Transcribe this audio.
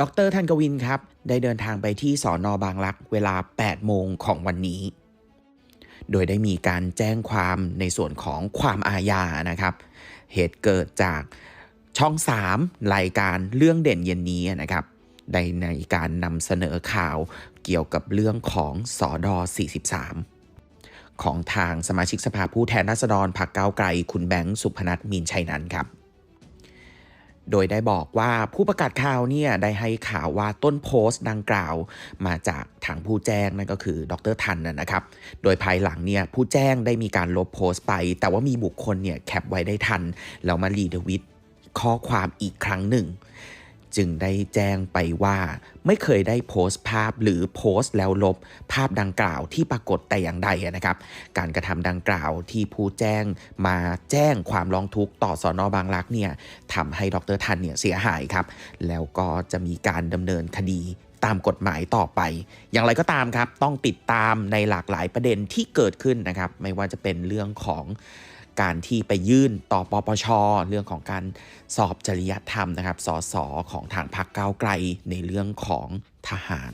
ดรธันกวินครับ ได้เดินทางไปที่สอนอบางรักเวลา 8 โมงของวันนี้ โดยได้มีการแจ้งความในส่วนของความอาญานะครับ เหตุเกิดจากช่อง 3 รายการเรื่องเด่นเย็นนี้นะครับในในการนำเสนอข่าวเกี่ยวกับเรื่องของสอดอ43 ของทางสมาชิกสภาผู้แทนราษฎรพรรคก้าวไกล คุณแบงค์สุพนัทมีนชัยนันท์ครับ โดยได้บอกว่าผู้ประกาศข่าวเนี่ยได้ให้ข่าวว่าต้นโพสต์ดังกล่าว มาจากทางผู้แจ้งนั่นก็คือดรทันนะนะครับ โดยภายหลังเนี่ยผู้แจ้งได้มีการลบโพสต์ไป แต่ว่ามีบุคคลเนี่ยแคปไว้ได้ทันแล้วมารีทวิตข้อความอีกครั้งหนึ่ง จึงได้แจ้งไปว่า ไม่เคยได้โพสต์ภาพหรือโพสต์แล้วลบภาพดังกล่าวที่ปรากฏแต่อย่างใดนะครับ การกระทำดังกล่าวที่ผู้แจ้งมาแจ้งความร้องทุกข์ต่อสอนอบางรักเนี่ยทำให้ดรทันเนี่ยเสียหายครับ แล้วก็จะมีการดำเนินคดีตามกฎหมายต่อไป อย่างไรก็ตามครับ ต้องติดตามในหลากหลายประเด็นที่เกิดขึ้นนะครับ ไม่ว่าจะเป็นเรื่องของ การที่ไปยื่นต่อปปช เรื่องของการสอบจริยธรรมนะครับสสของทางพรรคก้าวไกลในเรื่องของทหาร